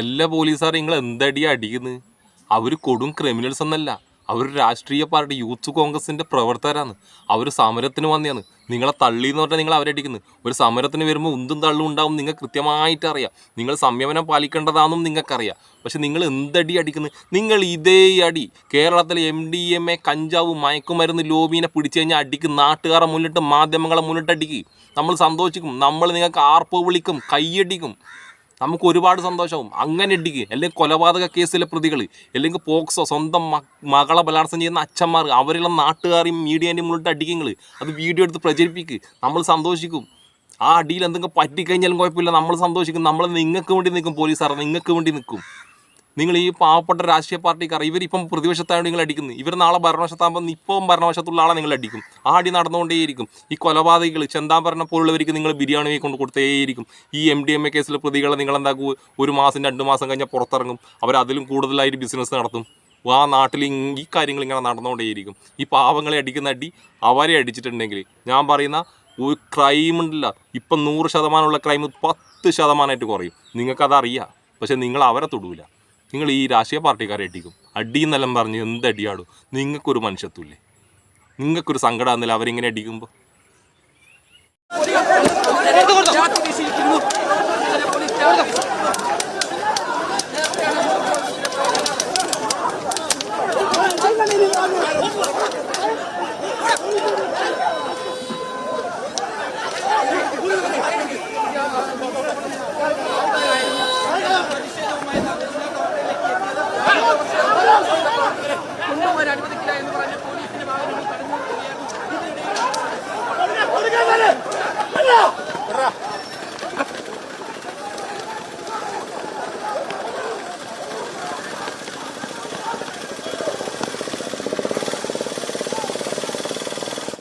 എല്ലാ പോലീസുകാരും നിങ്ങൾ എന്തടിയാ അടിക്കുന്നത് അവർ കൊടും ക്രിമിനൽസ് എന്നല്ല. അവർ രാഷ്ട്രീയ പാർട്ടി യൂത്ത് കോൺഗ്രസിന്റെ പ്രവർത്തകരാണ്. അവർ സമരത്തിന് വന്നെയാണ് നിങ്ങളെ തള്ളി എന്ന് പറഞ്ഞാൽ നിങ്ങൾ അവരെ അടിക്കുന്നത് ഒരു സമരത്തിന് വരുമ്പോൾ ഉന്തും തള്ളും ഉണ്ടാവും നിങ്ങൾ കൃത്യമായിട്ട് അറിയാം. നിങ്ങൾ സംയമനം പാലിക്കേണ്ടതാണെന്നും നിങ്ങൾക്കറിയാം പക്ഷെ നിങ്ങൾ എന്തടി അടിക്കുന്നത് നിങ്ങൾ ഇതേ അടി. കേരളത്തിലെ എം ഡി എം എ കഞ്ചാവ് മയക്കുമരുന്ന് ലോബീനെ പിടിച്ചു കഴിഞ്ഞാൽ അടിക്കും നാട്ടുകാരെ മുന്നിട്ട് മാധ്യമങ്ങളെ മുന്നിട്ട് അടിക്കും. നമ്മൾ സന്തോഷിക്കും. നമ്മൾ നിങ്ങൾക്ക് ആർപ്പ് വിളിക്കും കൈയടിക്കും. നമുക്ക് ഒരുപാട് സന്തോഷവും. അങ്ങനെ ഇടിക്ക് അല്ലെങ്കിൽ കൊലപാതക കേസിലെ പ്രതികൾ അല്ലെങ്കിൽ പോക്സോ സ്വന്തം മകളെ ബലാത്സംഗം ചെയ്യുന്ന അച്ഛന്മാർ അവരുള്ള നാട്ടുകാരെയും മീഡിയേന്റെയും മുന്നിട്ട് അടിക്കുങ്ങൾ അത് വീഡിയോ എടുത്ത് പ്രചരിപ്പിക്ക്. നമ്മൾ സന്തോഷിക്കും. ആ അടിയിൽ എന്തെങ്കിലും പറ്റിക്കഴിഞ്ഞാലും കുഴപ്പമില്ല. നമ്മൾ സന്തോഷിക്കും. നമ്മൾ നിങ്ങൾക്ക് വേണ്ടി നിൽക്കും പോലീസ് പോലീസുകാർ നിങ്ങൾക്ക് വേണ്ടി നിൽക്കും. നിങ്ങൾ ഈ പാവപ്പെട്ട രാഷ്ട്രീയ പാർട്ടിക്കാർ ഇവരിപ്പം പ്രതിപക്ഷത്തായോണ്ട് നിങ്ങൾ അടിക്കുന്നു. ഇവർ നാളെ ഭരണവശത്താകുമ്പോൾ ഇപ്പം ഭരണവശത്തുള്ള ആളെ നിങ്ങൾ അടിക്കും. ആ അടി നടന്നുകൊണ്ടേയിരിക്കും. ഈ കൊലപാതകികൾ ചെന്താഭരണം പോലുള്ളവർക്ക് നിങ്ങൾ ബിരിയാണി കൊണ്ട് കൊടുത്തേയിരിക്കും. ഈ എം ഡി എം എ കേസിലെ പ്രതികളെ നിങ്ങൾ എന്താക്കും ഒരു മാസം രണ്ട് മാസം കഴിഞ്ഞാൽ പുറത്തിറങ്ങും. അവർ അതിലും കൂടുതലായിട്ട് ബിസിനസ് നടത്തും. ആ നാട്ടിൽ ഈ കാര്യങ്ങൾ ഇങ്ങനെ നടന്നുകൊണ്ടേയിരിക്കും. ഈ പാവങ്ങളെ അടിക്കുന്ന അടി അവരെ അടിച്ചിട്ടുണ്ടെങ്കിൽ ഞാൻ പറയുന്ന ഒരു ക്രൈം ഉണ്ടല്ല. ഇപ്പം നൂറ് ശതമാനമുള്ള ക്രൈം പത്ത് ശതമാനമായിട്ട് കുറയും. നിങ്ങൾക്കതറിയാം. പക്ഷെ നിങ്ങൾ അവരെ തൊടൂല. നിങ്ങൾ ഈ രാഷ്ട്രീയ പാർട്ടിക്കാരെ അടിക്കും അടി എന്നെല്ലാം പറഞ്ഞ് എന്ത് അടിയാടും. നിങ്ങൾക്കൊരു മനുഷ്യത്വമില്ലേ? നിങ്ങൾക്കൊരു സങ്കടമാകുന്നില്ല അവരിങ്ങനെ അടിക്കുമ്പോൾ